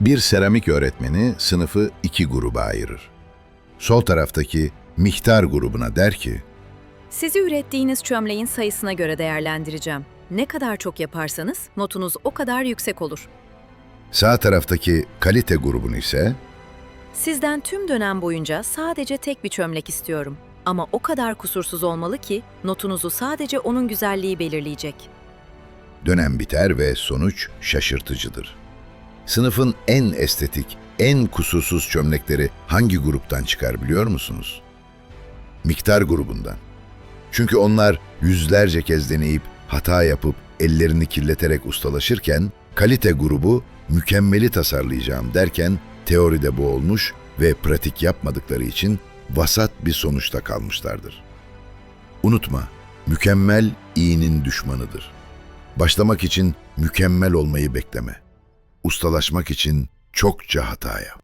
Bir seramik öğretmeni sınıfı iki gruba ayırır. Sol taraftaki miktar grubuna der ki, Sizi ürettiğiniz çömleğin sayısına göre değerlendireceğim. Ne kadar çok yaparsanız notunuz o kadar yüksek olur. sağ taraftaki kalite grubunu ise Sizden tüm dönem boyunca sadece tek bir çömlek istiyorum. Ama o kadar kusursuz olmalı ki notunuzu sadece onun güzelliği belirleyecek. dönem biter ve sonuç şaşırtıcıdır. Sınıfın en estetik, en kusursuz çömlekleri hangi gruptan çıkar biliyor musunuz? Miktar grubundan. Çünkü onlar yüzlerce kez deneyip hata yapıp ellerini kirleterek ustalaşırken kalite grubu mükemmeli tasarlayacağım derken teoride boğulmuş ve pratik yapmadıkları için vasat bir sonuçta kalmışlardır. Unutma, mükemmel iyinin düşmanıdır. Başlamak için mükemmel olmayı bekleme. Ustalaşmak için çokça hata yap.